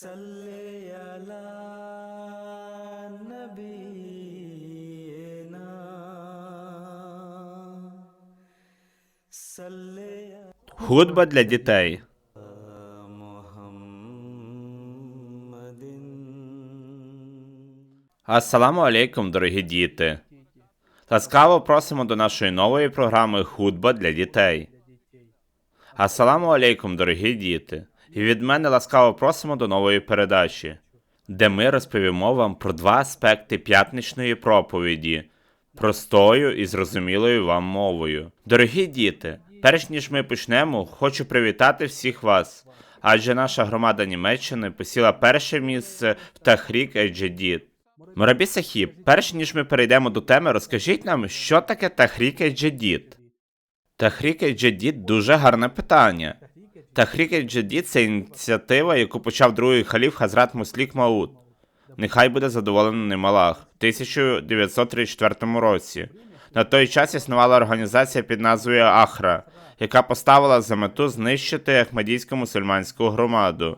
صل على نبينا صل على Худба для дітей. محمد Ассаламу алейкум, дорогі діти. Ласкаво просимо до нашої нової програми Худба для дітей. Ассаламу алейкум, дорогі діти. І від мене ласкаво просимо до нової передачі, де ми розповімо вам про два аспекти п'ятничної проповіді простою і зрозумілою вам мовою. Дорогі діти, перш ніж ми почнемо, хочу привітати всіх вас. Адже наша громада Німеччини посіла перше місце в Тахрік Еджедіт. Мурабі Сахіб, перш ніж ми перейдемо до теми, розкажіть нам, що таке Тахрік Еджедіт. Тахрік Еджедіт дуже гарне питання. Тахрік Еджедіт це ініціатива, яку почав другий халіф Хазрат Муслік Мауд. Нехай буде задоволений ним Аллах в 1934 році. На той час існувала організація під назвою Ахра, яка поставила за мету знищити ахмадійську мусульманську громаду.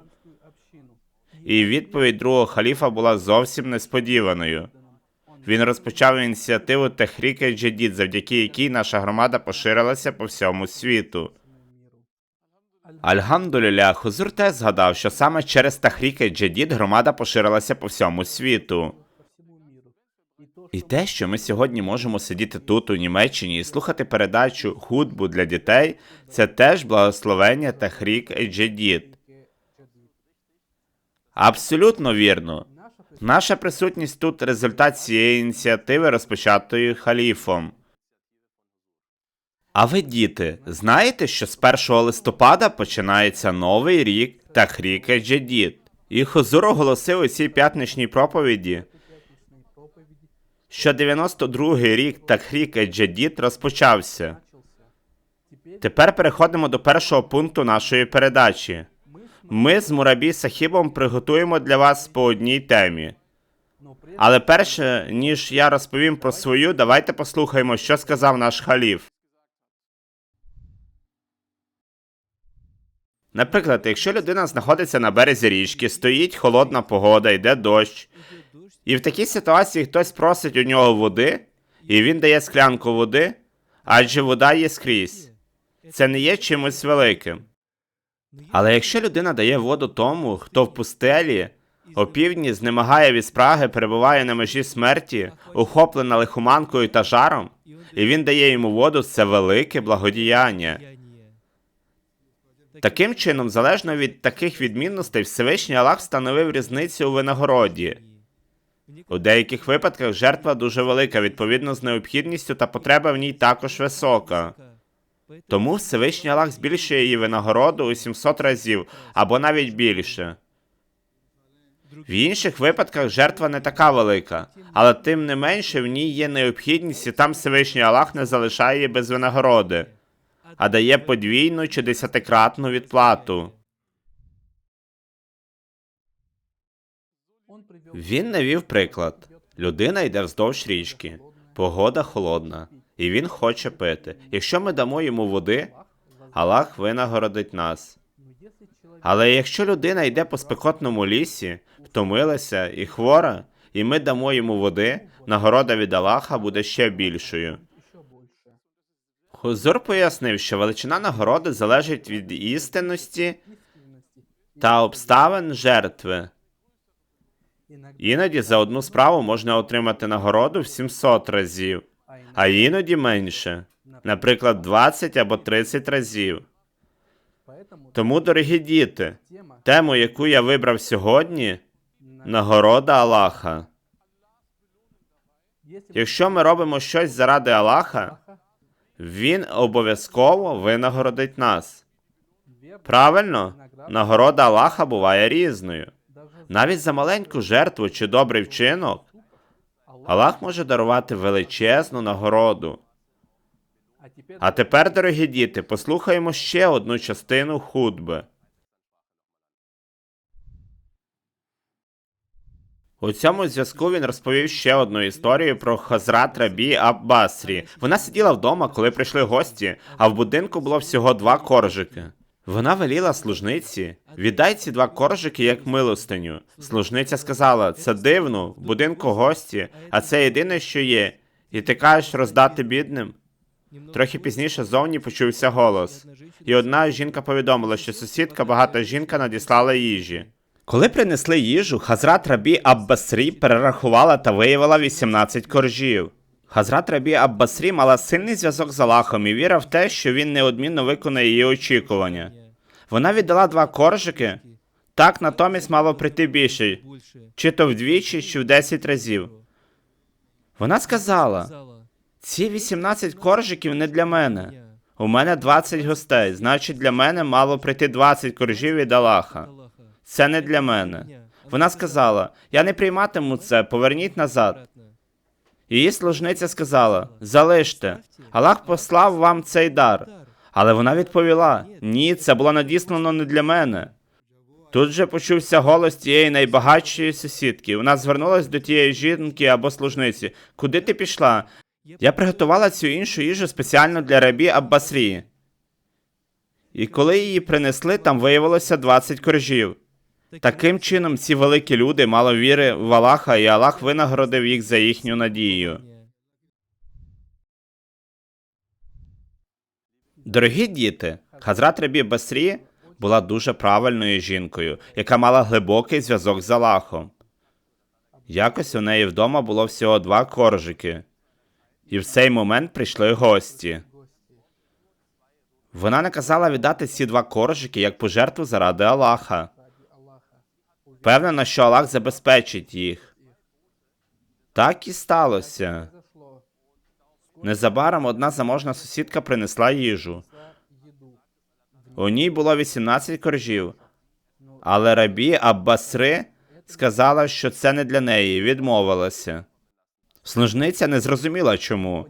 І відповідь другого халіфа була зовсім несподіваною. Він розпочав ініціативу Техріка Джедід, завдяки якій наша громада поширилася по всьому світу. Альгамдулілля, Хузур теж згадав, що саме через Тахріка Джедід громада поширилася по всьому світу. І те, що ми сьогодні можемо сидіти тут, у Німеччині, і слухати передачу худбу для дітей, це теж благословення Тахрік Джедід. Абсолютно вірно. Наша присутність тут результат цієї ініціативи, розпочатої халіфом. А ви, діти, знаєте, що з 1 листопада починається новий рік Тахріка Джедід? І Хозур оголосив у цій п'ятничній проповіді, що 92-й рік Тахріка Джедід розпочався. Тепер переходимо до першого пункту нашої передачі. Ми з Мурабі Сахібом приготуємо для вас по одній темі. Але перше, ніж я розповім про свою, давайте послухаємо, що сказав наш халіф. Наприклад, якщо людина знаходиться на березі річки, стоїть холодна погода, йде дощ, і в такій ситуації хтось просить у нього води, і він дає склянку води, адже вода є скрізь. Це не є чимось великим. Але якщо людина дає воду тому, хто в пустелі, опівдні знемагає від спраги, перебуває на межі смерті, охоплена лихоманкою та жаром, і він дає йому воду, це велике благодіяння. Таким чином, залежно від таких відмінностей, Всевишній Аллах встановив різницю у винагороді. У деяких випадках жертва дуже велика, відповідно з необхідністю та потреба в ній також висока. Тому Всевишній Аллах збільшує її винагороду у 700 разів або навіть більше. В інших випадках жертва не така велика, але тим не менше в ній є необхідність, і там Всевишній Аллах не залишає її без винагороди, а дає подвійну чи десятикратну відплату. Він навів приклад. Людина йде вздовж річки, погода холодна, і він хоче пити. Якщо ми дамо йому води, Аллах винагородить нас. Але якщо людина йде по спекотному лісі, втомилася і хвора, і ми дамо йому води, нагорода від Аллаха буде ще більшою. Хузур пояснив, що величина нагороди залежить від істинності та обставин жертви. Іноді за одну справу можна отримати нагороду в 700 разів, а іноді менше, наприклад, 20 або 30 разів. Тому, дорогі діти, тему, яку я вибрав сьогодні, нагорода Аллаха. Якщо ми робимо щось заради Аллаха, він обов'язково винагородить нас. Правильно, нагорода Аллаха буває різною. Навіть за маленьку жертву чи добрий вчинок Аллах може дарувати величезну нагороду. А тепер, дорогі діти, послухаємо ще одну частину худби. У цьому зв'язку він розповів ще одну історію про Хазрат Рабі Аббасрі. Вона сиділа вдома, коли прийшли гості, а в будинку було всього два коржики. Вона веліла служниці, віддай ці два коржики як милостиню. Служниця сказала, це дивно, в будинку гості, а це єдине, що є. І ти кажеш роздати бідним? Трохи пізніше зовні почувся голос, і одна жінка повідомила, що сусідка, багата жінка, надіслала їжі. Коли принесли їжу, Хазрат Рабі Аббасрі перерахувала та виявила 18 коржів. Хазрат Рабі Аббасрі мала сильний зв'язок з Аллахом і віра в те, що він неодмінно виконає її очікування. Вона віддала два коржики, так натомість мало прийти більше, чи то вдвічі, чи в 10 разів. Вона сказала: ці 18 коржиків не для мене. У мене 20 гостей, значить для мене мало прийти 20 коржів від Аллаха. Це не для мене. Вона сказала: Я не прийматиму це, поверніть назад. Її служниця сказала: Залиште, Аллах послав вам цей дар. Але вона відповіла: Ні, це було надіслано не для мене. Тут же почувся голос тієї найбагатшої сусідки. Вона звернулась до тієї жінки або служниці. Куди ти пішла? Я приготувала цю іншу їжу спеціально для рабі Аббасрії. І коли її принесли, там виявилося 20 коржів. Таким чином, ці великі люди мали віри в Аллаха, і Аллах винагородив їх за їхню надію. Дорогі діти, Хазрат Рабі Басрі була дуже правильною жінкою, яка мала глибокий зв'язок з Аллахом. Якось у неї вдома було всього два коржики, і в цей момент прийшли гості. Вона наказала віддати ці два коржики як пожертву заради Аллаха. Впевнена, що Аллах забезпечить їх. Так і сталося. Незабаром одна заможна сусідка принесла їжу. У ній було 18 коржів, але рабі Аббасри сказала, що це не для неї, відмовилася. Служниця не зрозуміла чому.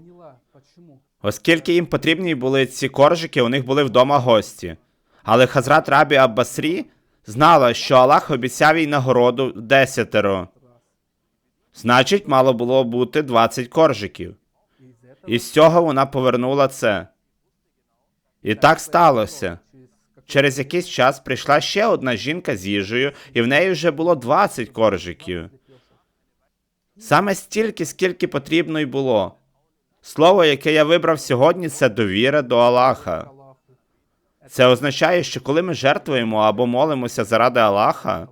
Оскільки їм потрібні були ці коржики, у них були вдома гості. Але Хазрат Рабі Аббасрі знала, що Аллах обіцяв їй нагороду десятеро. Значить, мало було бути 20 коржиків. І з цього вона повернула це. І так сталося. Через якийсь час прийшла ще одна жінка з їжею, і в неї вже було 20 коржиків. Саме стільки, скільки потрібно й було. Слово, яке я вибрав сьогодні, це довіра до Аллаха. Це означає, що коли ми жертвуємо або молимося заради Аллаха,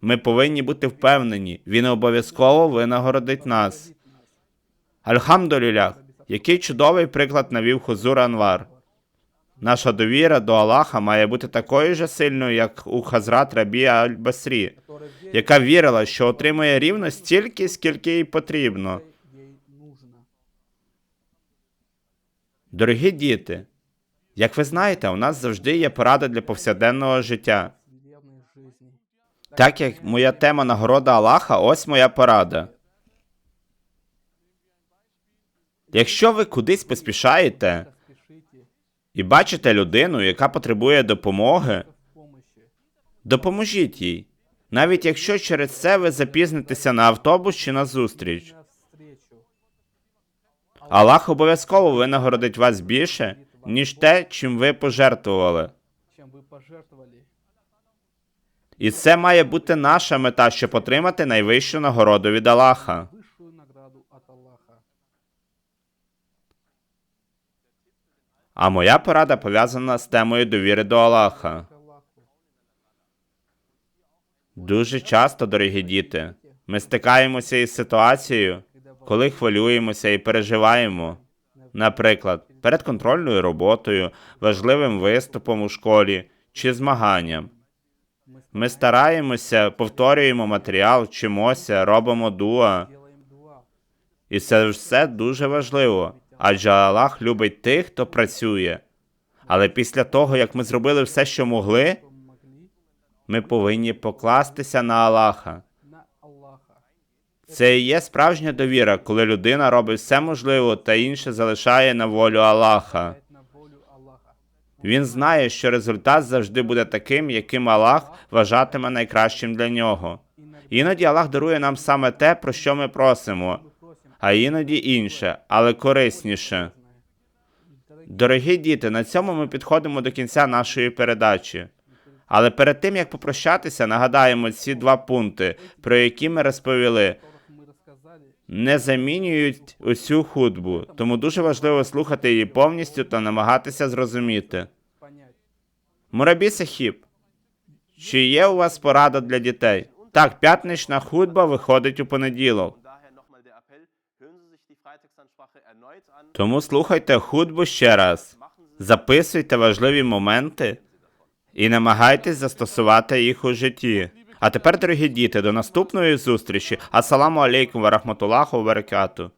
ми повинні бути впевнені, він обов'язково винагородить нас. Альхамдулілях, який чудовий приклад навів Хузур Анвар. Наша довіра до Аллаха має бути такою же сильною, як у Хазрат Рабі Аль-Басрі, яка вірила, що отримує рівно стільки, скільки їй потрібно. Дорогі діти, як ви знаєте, у нас завжди є порада для повсякденного життя. Так як моя тема нагорода Аллаха, ось моя порада. Якщо ви кудись поспішаєте і бачите людину, яка потребує допомоги, допоможіть їй. Навіть якщо через це ви запізнитеся на автобус чи на зустріч. Аллах обов'язково винагородить вас більше, ніж те, чим ви пожертвували. І це має бути наша мета, щоб отримати найвищу нагороду від Аллаха. А моя порада пов'язана з темою довіри до Аллаха. Дуже часто, дорогі діти, ми стикаємося із ситуацією, коли хвилюємося і переживаємо. Наприклад, перед контрольною роботою, важливим виступом у школі чи змаганням. Ми стараємося, повторюємо матеріал, вчимося, робимо дуа. І це все дуже важливо, адже Аллах любить тих, хто працює. Але після того, як ми зробили все, що могли, ми повинні покластися на Аллаха. Це і є справжня довіра, коли людина робить все можливе та інше залишає на волю Аллаха. Дать на волю Аллаха. Він знає, що результат завжди буде таким, яким Аллах вважатиме найкращим для нього. Іноді Аллах дарує нам саме те, про що ми просимо, Мы просим, а іноді інше, але корисніше. дорогие Дорогі діти, на цьому ми підходимо до кінця нашої передачі. Але перед тим як попрощатися, нагадаємо ці два пункти, про які ми розповіли, которых мы рассказали, не замінюють усю худбу, тому дуже важливо слухати її повністю та намагатися зрозуміти. Мурабі Сахіб, чи є у вас порада для дітей? Так, п'ятнична худба виходить у понеділок. Тому слухайте худбу ще раз, записуйте важливі моменти і намагайтесь застосувати їх у житті. А тепер, дорогі діти, до наступної зустрічі. Асаламу алейкум варахматулаху баракату.